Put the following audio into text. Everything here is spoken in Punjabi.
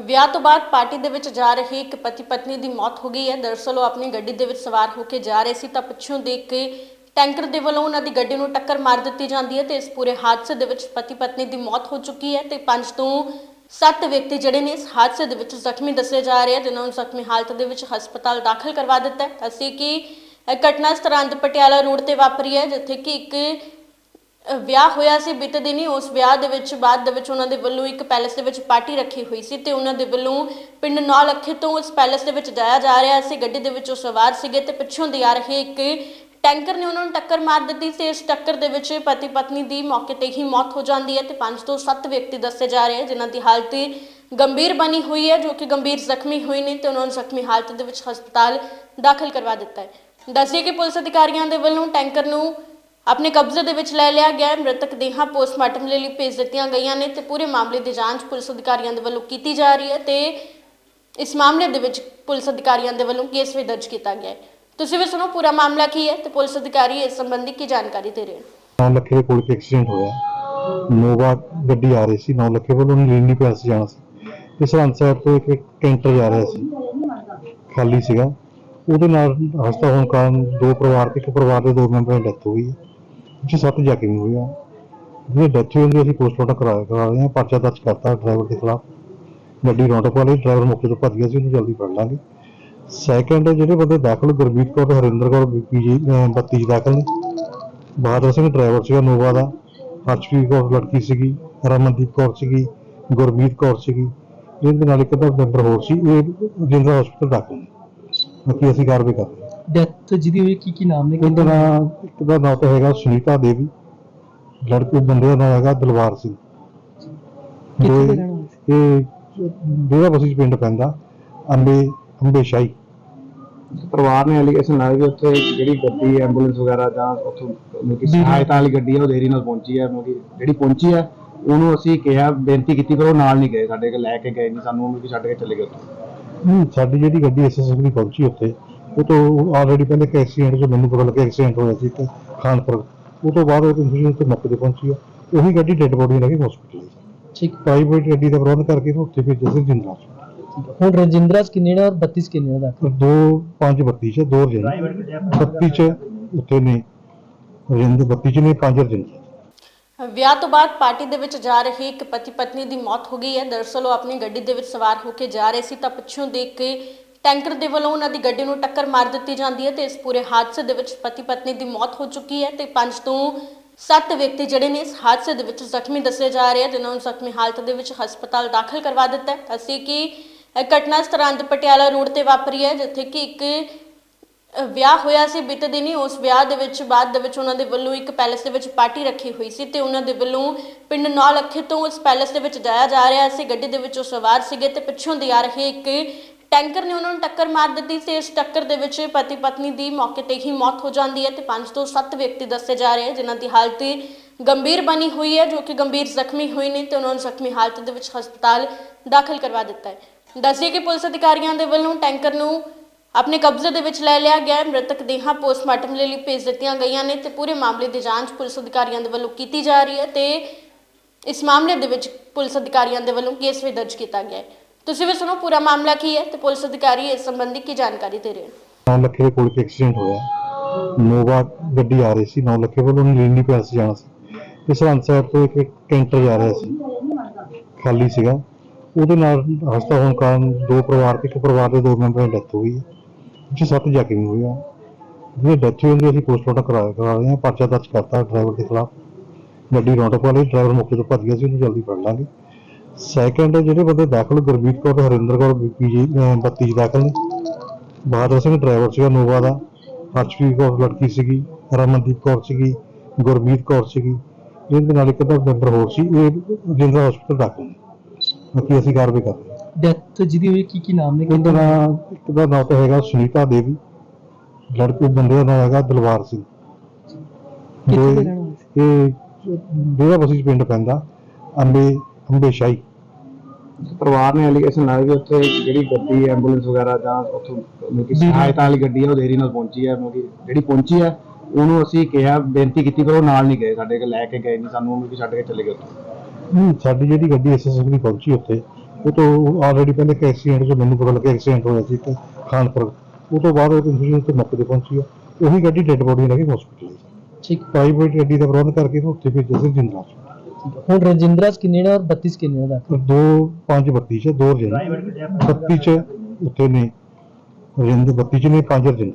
ਵਿਆਹ ਤੋਂ ਬਾਅਦ ਪਾਰਟੀ ਦੇ ਵਿੱਚ ਜਾ ਰਹੀ ਇੱਕ ਪਤੀ ਪਤਨੀ ਦੀ ਮੌਤ ਹੋ ਗਈ ਹੈ। ਦਰਅਸਲ ਉਹ ਆਪਣੀ ਗੱਡੀ ਦੇ ਵਿੱਚ ਸਵਾਰ ਹੋ ਕੇ ਜਾ ਰਹੇ ਸੀ ਤਾਂ ਪਿੱਛੋਂ ਦੇਖ ਕੇ ਟੈਂਕਰ ਦੇ ਵੱਲੋਂ ਉਹਨਾਂ ਦੀ ਗੱਡੀ ਨੂੰ ਟੱਕਰ ਮਾਰ ਦਿੱਤੀ ਜਾਂਦੀ ਹੈ ਤੇ ਇਸ ਪੂਰੇ ਹਾਦਸੇ ਦੇ ਵਿੱਚ ਪਤੀ ਪਤਨੀ ਦੀ ਮੌਤ ਹੋ ਚੁੱਕੀ ਹੈ ਤੇ ਪੰਜ ਤੋਂ ਸੱਤ ਵਿਅਕਤੀ ਜਿਹੜੇ ਨੇ ਇਸ ਹਾਦਸੇ ਦੇ ਵਿੱਚ ਜ਼ਖਮੀ ਦੱਸੇ ਜਾ ਰਹੇ ਆ, ਜਿਨ੍ਹਾਂ ਨੂੰ ਜ਼ਖਮੀ ਹਾਲਤ ਦੇ ਵਿੱਚ ਹਸਪਤਾਲ ਦਾਖਲ ਕਰਵਾ ਦਿੱਤਾ ਹੈ। ਅਸੀਂ ਕਿ ਇਹ ਘਟਨਾ ਸਰਹੰਦ ਪਟਿਆਲਾ ਰੋਡ ਤੇ ਵਾਪਰੀ ਹੈ, ਜਿੱਥੇ ਕਿ ਇੱਕ ਅ, ਵਿਆਹ ਹੋਇਆ ਸੀ ਬੀਤੇ ਦਿਨੀ ਉਸ ਵਿਆਹ ਦੇ ਵਿੱਚ ਬਾਅਦ ਦੇ ਵਿੱਚ ਉਹਨਾਂ ਦੇ ਵੱਲੋਂ ਇੱਕ ਪੈਲੇਸ ਦੇ ਵਿੱਚ ਪਾਰਟੀ ਰੱਖੀ ਹੋਈ ਸੀ ਤੇ ਉਹਨਾਂ ਦੇ ਵੱਲੋਂ ਪਿੰਡ ਨੌ ਤੋਂ ਉਸ ਪੈਲੇਸ ਦੇ ਵਿੱਚ ਜਾਇਆ ਜਾ ਰਿਹਾ ਸੀ ਗੱਡੀ ਦੇ ਵਿੱਚ ਸਵਾਰ ਸੀਗੇ ਤੇ ਪਿੱਛੋਂ ਦੀ ਆ ਰਹੇ ਇੱਕ ਟੈਂਕਰ ਨੇ ਉਹਨਾਂ ਨੂੰ ਟੱਕਰ ਮਾਰ ਦਿੱਤੀ ਤੇ ਇਸ ਟੱਕਰ ਦੇ ਵਿੱਚ ਪਤੀ ਪਤਨੀ ਦੀ ਮੌਕੇ ਤੇ ਹੀ ਮੌਤ ਹੋ ਜਾਂਦੀ ਹੈ ਤੇ ਪੰਜ ਤੋਂ ਸੱਤ ਵਿਅਕਤੀ ਦੱਸੇ ਜਾ ਰਹੇ ਹਨ ਜਿਨ੍ਹਾਂ ਦੀ ਹਾਲਤ ਗੰਭੀਰ ਬਣੀ ਹੋਈ ਹੈ ਜੋ ਕਿ ਗੰਭੀਰ ਜ਼ਖਮੀ ਹੋਏ ਨੇ ਤੇ ਉਹਨਾਂ ਨੂੰ ਜ਼ਖਮੀ ਹਾਲਤ ਦੇ ਵਿੱਚ ਹਸਪਤਾਲ ਦਾਖਲ ਕਰਵਾ ਦਿੱਤਾ ਹੈ। ਦੱਸਿਏ ਕਿ ਪੁਲਿਸ ਅਧਿਕਾਰੀਆਂ ਦੇ ਵੱਲੋਂ ਟੈਂਕਰ ਨੂੰ ਆਪਣੇ ਕਬਜ਼ੇ ਦੇ ਵਿੱਚ ਲੈ ਲਿਆ ਗਿਆ ਹੈ। ਮ੍ਰਿਤਕ ਦੇਹਾਂ ਪੋਸਟਮਾਰਟਮ ਲਈ ਭੇਜ ਦਿੱਤੀਆਂ ਗਈਆਂ ਨੇ ਤੇ ਪੂਰੇ ਮਾਮਲੇ ਦੀ ਜਾਂਚ ਪੁਲਿਸ ਅਧਿਕਾਰੀਆਂ ਦੇ ਵੱਲੋਂ ਕੀਤੀ ਜਾ ਰਹੀ ਹੈ ਤੇ ਇਸ ਮਾਮਲੇ ਦੇ ਵਿੱਚ ਪੁਲਿਸ ਅਧਿਕਾਰੀਆਂ ਦੇ ਵੱਲੋਂ ਕੇਸ ਵੀ ਦਰਜ ਕੀਤਾ ਗਿਆ ਹੈ। ਤੁਸੀਂ ਵੀ ਸੁਣੋ, ਪੂਰਾ ਮਾਮਲਾ ਕੀ ਹੈ ਤੇ ਪੁਲਿਸ ਅਧਿਕਾਰੀ ਇਸ ਸੰਬੰਧੀ ਕੀ ਜਾਣਕਾਰੀ ਦੇ ਰਹੇ ਹਨ? 9 ਲੱਖੇ ਦੇ ਕੋਲ ਇੱਕ ਐਕਸੀਡੈਂਟ ਹੋਇਆ। ਨੋਵਾ ਗੱਡੀ ਆ ਰਹੀ ਸੀ 9 ਲੱਖੇ ਵੱਲੋਂ ਉਹਨੇ ਲੀਨੀ ਪੈਸ ਜਾਣਾ ਸੀ। ਤੇ ਸਰਹੰਦ ਸਾਈਡ ਤੋਂ ਇੱਕ ਕੈਂਟਰ ਜਾ ਰਿਹਾ ਸੀ। ਖਾਲੀ ਸੀਗਾ। ਉਹਦੇ ਨਾਲ ਹਸਤਾ ਹੋਣ ਕਾਰਨ ਦੋ ਪਰਿਵਾਰ ਤੇ ਇੱਕ ਪਰਿਵਾਰ ਦੇ ਦੋ ਮੈਂਬਰਾਂ ਦੀ ਡੈਥ ਹੋ ਗਈ ਜਿਸ ਸੱਤ ਜ਼ਖਮੀ ਹੋਏ ਆ? ਜਿਹੜੇ ਡੈਥ ਹੋਈ ਉਹਦੀ ਅਸੀਂ ਪੋਸਟਮਾਰਟਮ ਕਰਾ ਕਰਾ ਰਹੇ ਹਾਂ, ਪਰਚਾ ਦਰਜ ਕਰਤਾ ਡਰਾਈਵਰ ਦੇ ਖਿਲਾਫ। ਗੱਡੀ ਰੌਂਟਪ ਵਾਲੀ ਡਰਾਈਵਰ ਮੌਕੇ ਤੋਂ ਭੱਜ ਗਿਆ ਸੀ, ਉਹਨੂੰ ਜਲਦੀ ਫੜ ਲਾਂਗੇ। ਸੈਕੰਡ ਜਿਹੜੇ ਬੰਦੇ ਦਾਖਲ, ਗੁਰਮੀਤ ਕੌਰ ਤੇ ਹਰਿੰਦਰ ਕੌਰ ਪੀਜੀ 32 ਚ ਦਾਖਲ ਨੇ। ਬਹਾਦਰ ਸਿੰਘ ਡਰਾਈਵਰ ਸੀਗਾ, ਨੋਵਾ ਦਾ। ਹਰਸ਼ਪ੍ਰੀਤ ਕੌਰ ਲੜਕੀ ਸੀਗੀ, ਰਮਨਦੀਪ ਕੌਰ ਸੀਗੀ, ਗੁਰਮੀਤ ਕੌਰ ਸੀਗੀ। ਇਹਦੇ ਨਾਲ ਇੱਕ ਤਾਂ ਮੈਂਬਰ ਹੋਰ ਸੀ, ਇਹ ਜਿੰਦਰਾ ਹਸਪਤਾਲ ਦਾਖਲ ਨੇ। ਬਾਕੀ ਅਸੀਂ ਕਾਰਵਾਈ ਕਰ ਰਹੇ ਡੈਥ ਜਿਹਦੀ ਹੋਈ ਕੀ ਕੀ ਨਾਮ ਨੇ? ਇਹਦਾ ਨਾਮ ਇੱਕ ਦਾ ਨਾਮ ਤਾਂ ਹੈਗਾ ਸੁਨੀਤਾ ਦੇਵੀ। ਲੜਕੇ ਬੰਦੇ ਦਾ ਨਾਮ ਹੈਗਾ ਦਲਵਾਰ ਸਿੰਘ। ਕਿੱਥੇ ਦੋ ਦੇ ਰਹਿਣ ਵਾਲੇ ਇਹ ਡੇਰਾ ਬਸੀ ਪਿੰਡ ਪੈਂਦਾ ਅੰਬੇ ਅੰਬੇ ਸ਼ਾਹੀ ਪਰਿਵਾਰ ਨੇ ਐਲੀਗੇਸ਼ਨ ਲਾਇਆ ਕਿ ਉੱਥੇ ਜਿਹੜੀ ਗੱਡੀ ਐਂਬੂਲੈਂਸ ਵਗੈਰਾ ਜਾਂ ਉੱਥੋਂ ਮਤਲਬ ਕਿ ਸਹਾਇਤਾ ਵਾਲੀ ਗੱਡੀ ਹੈ ਉਹ ਦੇਰੀ ਨਾਲ ਪਹੁੰਚੀ ਹੈ ਮਤਲਬ ਕਿ ਜਿਹੜੀ ਪਹੁੰਚੀ ਹੈ ਉਹਨੂੰ ਅਸੀਂ ਕਿਹਾ ਬੇਨਤੀ ਕੀਤੀ ਪਰ ਉਹ ਨਾਲ ਨਹੀਂ ਗਏ ਸਾਡੇ ਕੋਲ ਲੈ ਕੇ ਗਏ ਨਹੀਂ ਸਾਨੂੰ ਉਹਨੂੰ ਵੀ ਛੱਡ ਕੇ ਚਲੇ ਗਏ ਉੱਥੇ। ਨਹੀਂ ਸਾਡੀ ਜਿਹੜੀ ਗੱਡੀ ਐਸਐਸਬੀ ਪਹੁੰਚੀ ਉੱਥੇ ਉਹ ਤੋਂ ਆਲਰੇਡੀ ਪਹਿਲੇ ਇੱਕ ਐਕਸੀਡੈਂਟ ਜੋ ਮੈਨੂੰ ਪਤਾ ਲੱਗਿਆ ਐਕਸੀਡੈਂਟ ਹੋਇਆ ਸੀ ਇੱਕ ਖਾਨਪੁਰ। ਉਹ ਤੋਂ ਬਾਅਦ ਉਹ ਇਨਫੋਰਮੇਸ਼ਨ ਤੇ ਮੌਕੇ ਤੇ ਪਹੁੰਚੀ ਆ। ਉਹੀ ਗੱਡੀ ਡੈੱਡ ਬੋਡੀ ਲੈ ਕੇ ਹਸਪੀਟਲ ਠੀਕ। ਪ੍ਰਾਈਵੇਟ ਗੱਡੀ ਦਾ ਪ੍ਰਬੰਧ ਕਰਕੇ ਇਹਨੂੰ ਉੱਥੇ ਭੇਜਿਆ ਸੀ ਜਿੰਦਰਾ ਹੁਣ ਰਜਿੰਦਰਾ ਕਿੰਨੇ ਨੇ ਔਰ 32 ਚ ਕਿੰਨੇ ਦਾਖਲ? ਦੋ ਪੰਜ ਬੱਤੀ ਚ ਦੋ ਰਜਨ ਬੱਤੀ ਚ ਉੱਥੇ ਨੇ ਰਜਿੰਦਰ ਬੱਤੀ ਚ ਨੇ ਪੰਜ ਰਜਨ ਵਿਆਹ ਤੋਂ ਬਾਅਦ ਪਾਰਟੀ ਦੇ ਵਿੱਚ ਜਾ ਰਹੇ ਇੱਕ ਪਤੀ ਪਤਨੀ ਦੀ ਮੌਤ ਹੋ ਗਈ ਹੈ। ਦਰਅਸਲ ਉਹ ਆਪਣੀ ਗੱਡੀ ਦੇ ਵਿੱਚ ਸਵਾਰ ਹੋ ਕੇ ਜਾ ਰਹੇ ਸੀ। ਤਾਂ ਪਿੱਛੋਂ ਦੇਖ ਕੇ ਟੈਂਕਰ ਦੇ ਵੱਲੋਂ ਉਹਨਾਂ ਦੀ ਗੱਡੀ ਨੂੰ ਟੱਕਰ ਮਾਰ ਦਿੱਤੀ ਜਾਂਦੀ ਹੈ ਤੇ ਇਸ ਪੂਰੇ ਹਾਦਸੇ ਦੇ ਵਿੱਚ ਪਤੀ ਪਤਨੀ ਦੀ ਮੌਤ ਹੋ ਚੁੱਕੀ ਹੈ ਤੇ ਪੰਜ ਤੋਂ ਸੱਤ ਵਿਅਕਤੀ ਜਿਹੜੇ ਨੇ ਇਸ ਹਾਦਸੇ ਦੇ ਵਿੱਚ ਜ਼ਖਮੀ ਦੱਸੇ ਜਾ ਰਹੇ ਆ, ਜਿਨ੍ਹਾਂ ਨੂੰ ਜ਼ਖਮੀ ਹਾਲਤ ਦੇ ਵਿੱਚ ਹਸਪਤਾਲ ਦਾਖਲ ਕਰਵਾ ਦਿੱਤਾ ਹੈ। ਅਸੀਂ ਕਿ ਇਹ ਘਟਨਾ ਸਰਹੰਦ ਪਟਿਆਲਾ ਰੋਡ ਤੇ ਵਾਪਰੀ ਹੈ, ਜਿੱਥੇ ਕਿ ਇੱਕ ਵਿਆਹ ਹੋਇਆ ਸੀ। ਬੀਤੇ ਦਿਨੀ ਉਸ ਵਿਆਹ ਦੇ ਵਿੱਚ, ਬਾਅਦ ਦੇ ਵਿੱਚ ਉਹਨਾਂ ਦੇ ਵੱਲੋਂ ਇੱਕ ਪੈਲੇਸ ਦੇ ਵਿੱਚ ਪਾਰਟੀ ਰੱਖੀ ਹੋਈ ਸੀ ਤੇ ਉਹਨਾਂ ਦੇ ਵੱਲੋਂ ਪਿੰਡ ਨੌਲੱਖੇ ਤੋਂ ਉਸ ਪੈਲੇਸ ਦੇ ਵਿੱਚ ਜਾਇਆ ਜਾ ਰਿਹਾ ਸੀ। ਗੱਡੀ ਦੇ ਵਿੱਚ ਉਹ ਸਵਾਰ ਸੀਗੇ ਤੇ ਪਿੱਛੋਂ ਦੀ ਆ ਰਹੇ ਇੱਕ ਟੈਂਕਰ ਨੇ ਉਹਨਾਂ ਨੂੰ ਟੱਕਰ ਮਾਰ ਦਿੱਤੀ ਤੇ ਇਸ ਟੱਕਰ ਦੇ ਵਿੱਚ ਪਤੀ ਪਤਨੀ ਦੀ ਮੌਕੇ ਤੇ ਹੀ ਮੌਤ ਹੋ ਜਾਂਦੀ ਹੈ ਤੇ ਪੰਜ ਤੋਂ ਸੱਤ ਵਿਅਕਤੀ ਦੱਸੇ ਜਾ ਰਹੇ ਹਨ ਜਿਨ੍ਹਾਂ ਦੀ ਹਾਲਤ ਗੰਭੀਰ ਬਣੀ ਹੋਈ ਹੈ, ਜੋ ਕਿ ਗੰਭੀਰ ਜ਼ਖਮੀ ਹੋਏ ਨੇ ਤੇ ਉਹਨਾਂ ਨੂੰ ਜ਼ਖਮੀ ਹਾਲਤ ਦੇ ਵਿੱਚ ਹਸਪਤਾਲ ਦਾਖਲ ਕਰਵਾ ਦਿੱਤਾ ਹੈ। ਦੱਸਿਏ ਕਿ ਪੁਲਿਸ ਅਧਿਕਾਰੀਆਂ ਦੇ ਵੱਲੋਂ ਟੈਂਕਰ ਨੂੰ ਆਪਣੇ ਕਬਜ਼ੇ ਦੇ ਵਿੱਚ ਲੈ ਲਿਆ ਗਿਆ ਹੈ, ਮ੍ਰਿਤਕ ਦੇਹਾਂ ਪੋਸਟਮਾਰਟਮ ਲਈ ਭੇਜ ਦਿੱਤੀਆਂ ਗਈਆਂ ਨੇ ਤੇ ਪੂਰੇ ਮਾਮਲੇ ਦੀ ਜਾਂਚ ਪੁਲਿਸ ਅਧਿਕਾਰੀਆਂ ਦੇ ਵੱਲੋਂ ਕੀਤੀ ਜਾ ਰਹੀ ਹੈ ਤੇ ਇਸ ਮਾਮਲੇ ਦੇ ਵਿੱਚ ਪੁਲਿਸ ਅਧਿਕਾਰੀਆਂ ਦੇ ਵੱਲੋਂ ਕੇਸ ਵੀ ਦਰਜ ਕੀਤਾ ਗਿਆ ਹੈ। ਤੁਸੀਂ ਵੀ ਸੁਣੋ ਪੂਰਾ ਮਾਮਲਾ ਕੀ ਹੈ ਤੇ ਪੁਲਿਸ ਅਧਿਕਾਰੀ ਇਸ ਸੰਬੰਧੀ ਕੀ ਜਾਣਕਾਰੀ ਦੇ ਰਹੇ ਹਨ 9 ਲੱਖੇ ਦੇ ਕੋਲ ਇੱਕ ਐਕਸੀਡੈਂਟ ਹੋਇਆ ਨੋਵਾ ਗੱਡੀ ਆ ਰਹੀ ਸੀ 9 ਲੱਖੇ ਵੱਲੋਂ ਉਹਨੇ ਪੈਸ ਜਾਣਾ ਸੀ ਤੇ ਸਰਹੰਦ ਸਾਈਡ ਤੋਂ ਇੱਕ ਕੈਂਟਰ ਜਾ ਰਿਹਾ ਸੀ ਖਾਲੀ ਸੀਗਾ ਉਹਦੇ ਨਾਲ ਹਸਤਾ ਹੋਣ ਕਾਰਨ ਦੋ ਪਰਿਵਾਰ ਤੇ ਇੱਕ ਪਰਿਵਾਰ ਦੇ ਦੋ ਮੈਂਬਰਾਂ ਦੀ ਡੈਥ ਹੋ ਗਈ ਜਿਸ ਸੱਤ ਜ਼ਖਮੀ ਹੋਏ ਆ ਜਿਹੜੇ ਡੈਥ ਹੋਈ ਅਸੀਂ ਪੋਸਟਮਾਰਟਮ ਕਰਾ ਕਰਾ ਰਹੇ ਹਾਂ ਪਰਚਾ ਦਰਜ ਕਰਤਾ ਡਰਾਈਵਰ ਦੇ ਖਿਲਾਫ ਗੱਡੀ ਰੌਂਟਪ ਵਾਲੀ ਡਰਾਈਵਰ ਮੌਕੇ ਤੋਂ ਭੱਜ ਗਿਆ ਸੀ ਉਹਨੂੰ ਜਲਦੀ ਫੜ ਲਾਂਗੇ ਸੈਕੰਡ ਜਿਹੜੇ ਬੰਦੇ ਦਾਖਲ ਗੁਰਮੀਤ ਕੌਰ ਤੇ ਹਰਿੰਦਰ ਕੌਰ ਪੀਜੀ 32 ਚ ਦਾਖਲ ਨੇ। ਬਹਾਦਰ ਸਿੰਘ ਡਰਾਈਵਰ ਸੀਗਾ ਨੋਵਾ ਦਾ। ਹਰਸ਼ਪ੍ਰੀਤ ਕੌਰ ਲੜਕੀ ਸੀਗੀ ਰਮਨਦੀਪ ਕੌਰ ਸੀਗੀ ਗੁਰਮੀਤ ਕੌਰ ਸੀਗੀ। ਇਹਦੇ ਨਾਲ ਇੱਕ ਤਾਂ ਮੈਂਬਰ ਹੋਰ ਸੀ ਇਹ ਜਿੰਦਰਾ ਹਸਪਤਾਲ ਦਾਖਲ ਨੇ। ਬਾਕੀ ਅਸੀਂ ਕਾਰਵਾਈ ਕਰ ਰਹੇ ਹਾਂ। ਡੈਥ ਜਿਹਦੀ ਹੋਈ ਕੀ ਕੀ ਨਾਮ ਨੇ? ਇਹਦਾ ਨਾਮ ਇੱਕ ਦਾ ਨਾਮ ਤਾਂ ਹੈਗਾ ਸੁਨੀਤਾ ਦੇਵੀ। ਲੜਕੇ ਬੰਦੇ ਦਾ ਨਾਮ ਹੈਗਾ ਦਲਵਾਰ ਸਿੰਘ। ਕਿੱਥੇ ਰਹਿਣ ਇਹ ਡੇਰਾ ਬਸੀ ਪਿੰਡ ਪੈਂਦਾ। ਅੰਬੇ ਹਮੇਸ਼ਾ ਹੀ। ਪਰਿਵਾਰ ਨੇ ਐਲੀਗੇਸ਼ਨ ਲਾਇਆ ਵੀ ਉੱਥੇ ਜਿਹੜੀ ਗੱਡੀ ਐਂਬੂਲੈਂਸ ਵਗੈਰਾ ਜਾਂ ਉੱਥੋਂ ਮਤਲਬ ਸਹਾਇਤਾ ਵਾਲੀ ਗੱਡੀ ਹੈ ਉਹ ਦੇਰੀ ਨਾਲ ਪਹੁੰਚੀ ਹੈ ਮਤਲਬ ਜਿਹੜੀ ਪਹੁੰਚੀ ਹੈ ਉਹਨੂੰ ਅਸੀਂ ਕਿਹਾ ਬੇਨਤੀ ਕੀਤੀ ਪਰ ਉਹ ਨਾਲ ਨਹੀਂ ਗਏ ਸਾਡੇ ਕੋਲ ਲੈ ਕੇ ਗਏ ਨਹੀਂ ਸਾਨੂੰ ਉਹਨੂੰ ਵੀ ਛੱਡ ਕੇ ਚਲੇ ਗਏ ਉੱਥੇ। ਸਾਡੀ ਜਿਹੜੀ ਗੱਡੀ ਐਸਐਸਐਫ ਦੀ ਪਹੁੰਚੀ ਉੱਥੇ ਉਹ ਤੋਂ ਆਲਰੇਡੀ ਪਹਿਲੇ ਇੱਕ ਐਕਸੀਡੈਂਟ ਜੋ ਮੈਨੂੰ ਪਤਾ ਲੱਗਿਆ ਐਕਸੀਡੈਂਟ ਹੋਇਆ ਸੀ ਤੇ ਖਾਨਪੁਰ। ਉਹ ਤੋਂ ਬਾਅਦ ਉਹ ਕੰਫਿਊਜ਼ਨ ਤੇ ਮੌਕੇ ਤੇ ਪਹੁੰਚੀ ਆ। ਉਹੀ ਗੱਡੀ ਡੈੱਡ ਬੋਡੀ ਲੈ ਕੇ ਹਸਪੀਟਲ ਠੀਕ। ਪ੍ਰਾਈਵੇਟ ਗੱਡੀ ਦਾ ਪ੍ਰਬੰਧ ਕਰਕੇ ਉੱਥੇ ਫਿਰ ਸੀ ਜਿੰਦਰਾ ਹੁਣ ਰਜਿੰਦਰਾ ਸਕਿਨੇੜਾ ਔਰ 32 ਸਕਿਨੇੜਾ ਦਾ दो पाँच बत्ती है दो रजन बत्ती है उतने रजन बत्ती ने पाँच रजन